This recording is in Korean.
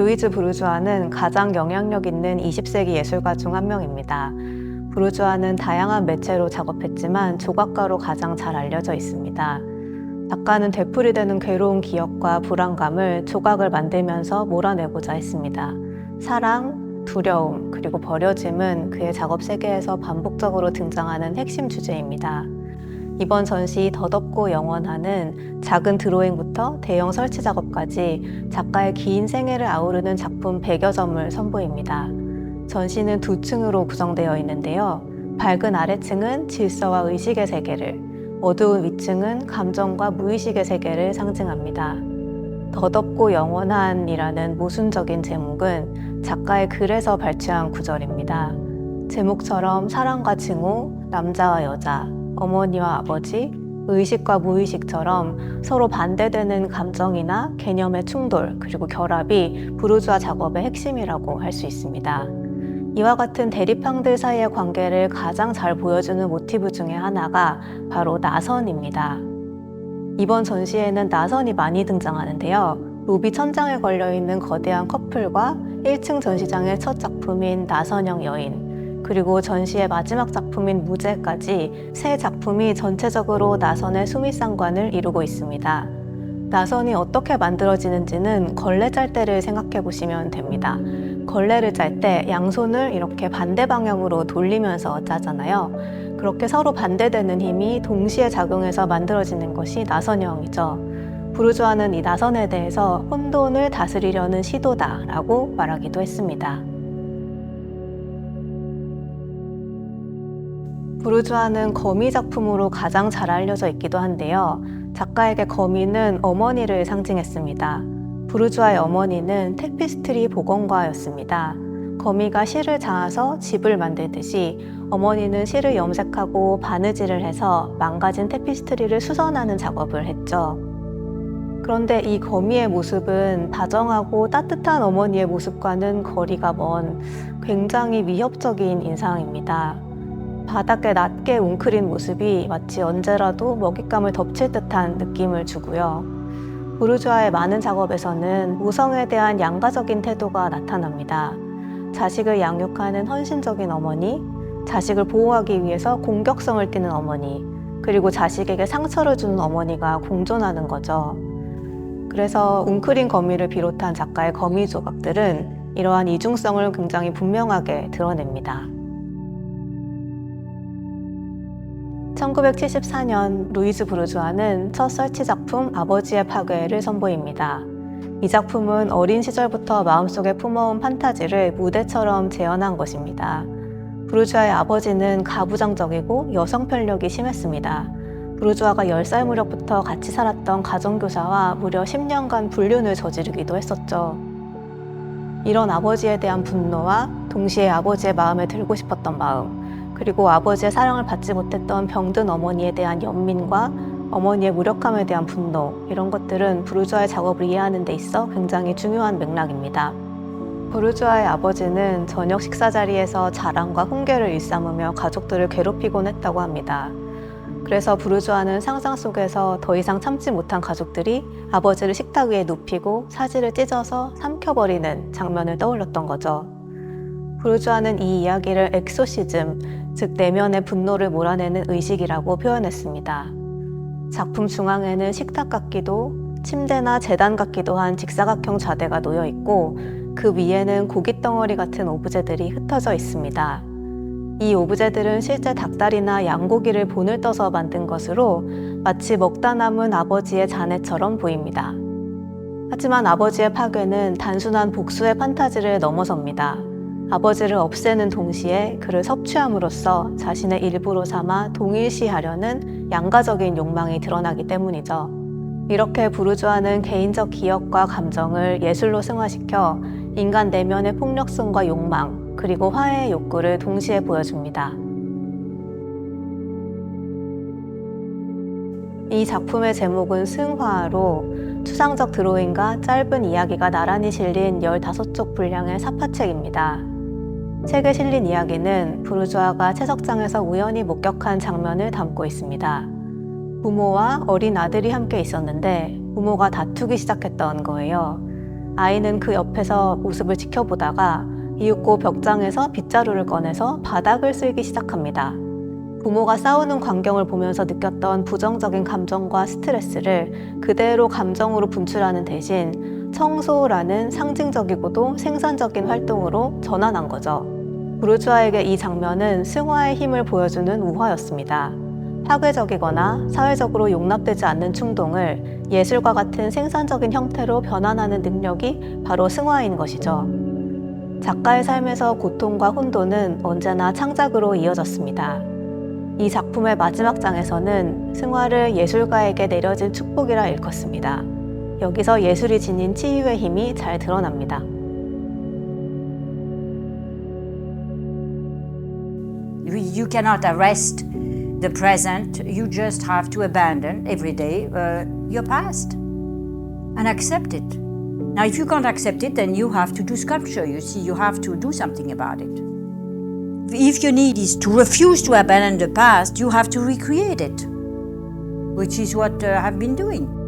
루이즈 부르주아는 가장 영향력 있는 20세기 예술가 중 한 명입니다. 부르주아는 다양한 매체로 작업했지만 조각가로 가장 잘 알려져 있습니다. 작가는 되풀이 되는 괴로운 기억과 불안감을 조각을 만들면서 몰아내고자 했습니다. 사랑, 두려움, 그리고 버려짐은 그의 작업 세계에서 반복적으로 등장하는 핵심 주제입니다. 이번 전시 덧없고 영원하는 작은 드로잉부터 대형 설치 작업까지 작가의 긴 생애를 아우르는 작품 100여 점을 선보입니다. 전시는 두 층으로 구성되어 있는데요. 밝은 아래층은 질서와 의식의 세계를, 어두운 위층은 감정과 무의식의 세계를 상징합니다. 덧없고 영원한이라는 모순적인 제목은 작가의 글에서 발췌한 구절입니다. 제목처럼 사랑과 증오, 남자와 여자, 어머니와 아버지, 의식과 무의식처럼 서로 반대되는 감정이나 개념의 충돌, 그리고 결합이 부르주아 작업의 핵심이라고 할 수 있습니다. 이와 같은 대립형들 사이의 관계를 가장 잘 보여주는 모티브 중에 하나가 바로 나선입니다. 이번 전시에는 나선이 많이 등장하는데요. 로비 천장에 걸려있는 거대한 커플과 1층 전시장의 첫 작품인 나선형 여인, 그리고 전시의 마지막 작품인 무제까지 세 작품이 전체적으로 나선의 수미상관을 이루고 있습니다. 나선이 어떻게 만들어지는지는 걸레 짤대를 생각해 보시면 됩니다. 걸레를 짤 때 양손을 이렇게 반대 방향으로 돌리면서 짜잖아요. 그렇게 서로 반대되는 힘이 동시에 작용해서 만들어지는 것이 나선형이죠. 부르주아는 이 나선에 대해서 혼돈을 다스리려는 시도다라고 말하기도 했습니다. 부르주아는 거미 작품으로 가장 잘 알려져 있기도 한데요. 작가에게 거미는 어머니를 상징했습니다. 부르주아의 어머니는 테피스트리 복원가였습니다. 거미가 실을 자아서 집을 만들듯이 어머니는 실을 염색하고 바느질을 해서 망가진 테피스트리를 수선하는 작업을 했죠. 그런데 이 거미의 모습은 다정하고 따뜻한 어머니의 모습과는 거리가 먼 굉장히 위협적인 인상입니다. 바닥에 낮게 웅크린 모습이 마치 언제라도 먹잇감을 덮칠 듯한 느낌을 주고요. 부르주아의 많은 작업에서는 모성에 대한 양가적인 태도가 나타납니다. 자식을 양육하는 헌신적인 어머니, 자식을 보호하기 위해서 공격성을 띠는 어머니, 그리고 자식에게 상처를 주는 어머니가 공존하는 거죠. 그래서 웅크린 거미를 비롯한 작가의 거미 조각들은 이러한 이중성을 굉장히 분명하게 드러냅니다. 1974년 루이즈 브루주아는 첫 설치 작품 아버지의 파괴를 선보입니다. 이 작품은 어린 시절부터 마음속에 품어온 판타지를 무대처럼 재현한 것입니다. 브루주아의 아버지는 가부장적이고 여성 편력이 심했습니다. 브루주아가 10살 무렵부터 같이 살았던 가정교사와 무려 10년간 불륜을 저지르기도 했었죠. 이런 아버지에 대한 분노와 동시에 아버지의 마음에 들고 싶었던 마음, 그리고 아버지의 사랑을 받지 못했던 병든 어머니에 대한 연민과 어머니의 무력함에 대한 분노 이런 것들은 부르주아의 작업을 이해하는 데 있어 굉장히 중요한 맥락입니다. 부르주아의 아버지는 저녁 식사 자리에서 자랑과 훈계를 일삼으며 가족들을 괴롭히곤 했다고 합니다. 그래서 부르주아는 상상 속에서 더 이상 참지 못한 가족들이 아버지를 식탁 위에 눕히고 사지를 찢어서 삼켜버리는 장면을 떠올렸던 거죠. 부르주아는 이 이야기를 엑소시즘, 즉 내면의 분노를 몰아내는 의식이라고 표현했습니다. 작품 중앙에는 식탁 같기도 침대나 재단 같기도 한 직사각형 좌대가 놓여 있고 그 위에는 고깃 덩어리 같은 오브제들이 흩어져 있습니다. 이 오브제들은 실제 닭다리나 양고기를 본을 떠서 만든 것으로 마치 먹다 남은 아버지의 잔해처럼 보입니다. 하지만 아버지의 파괴는 단순한 복수의 판타지를 넘어섭니다. 아버지를 없애는 동시에 그를 섭취함으로써 자신의 일부로 삼아 동일시하려는 양가적인 욕망이 드러나기 때문이죠. 이렇게 부르주아는 개인적 기억과 감정을 예술로 승화시켜 인간 내면의 폭력성과 욕망, 그리고 화해의 욕구를 동시에 보여줍니다. 이 작품의 제목은 승화로 추상적 드로잉과 짧은 이야기가 나란히 실린 15쪽 분량의 사파책입니다. 책에 실린 이야기는 부르주아가 채석장에서 우연히 목격한 장면을 담고 있습니다. 부모와 어린 아들이 함께 있었는데 부모가 다투기 시작했던 거예요. 아이는 그 옆에서 모습을 지켜보다가 이윽고 벽장에서 빗자루를 꺼내서 바닥을 쓸기 시작합니다. 부모가 싸우는 광경을 보면서 느꼈던 부정적인 감정과 스트레스를 그대로 감정으로 분출하는 대신 청소라는 상징적이고도 생산적인 활동으로 전환한 거죠. 부르주아에게 이 장면은 승화의 힘을 보여주는 우화였습니다. 파괴적이거나 사회적으로 용납되지 않는 충동을 예술과 같은 생산적인 형태로 변환하는 능력이 바로 승화인 것이죠. 작가의 삶에서 고통과 혼돈은 언제나 창작으로 이어졌습니다. 이 작품의 마지막 장에서는 승화를 예술가에게 내려진 축복이라 일컫습니다. 여기서 예술이 지닌 치유의 힘이 잘 드러납니다. You cannot arrest the present, you just have to abandon every day uh, your past and accept it. Now, if you can't accept it, then you have to do sculpture. You see, you have to do something about it. If your need is to refuse to abandon the past, you have to recreate it, which is what uh, I've been doing.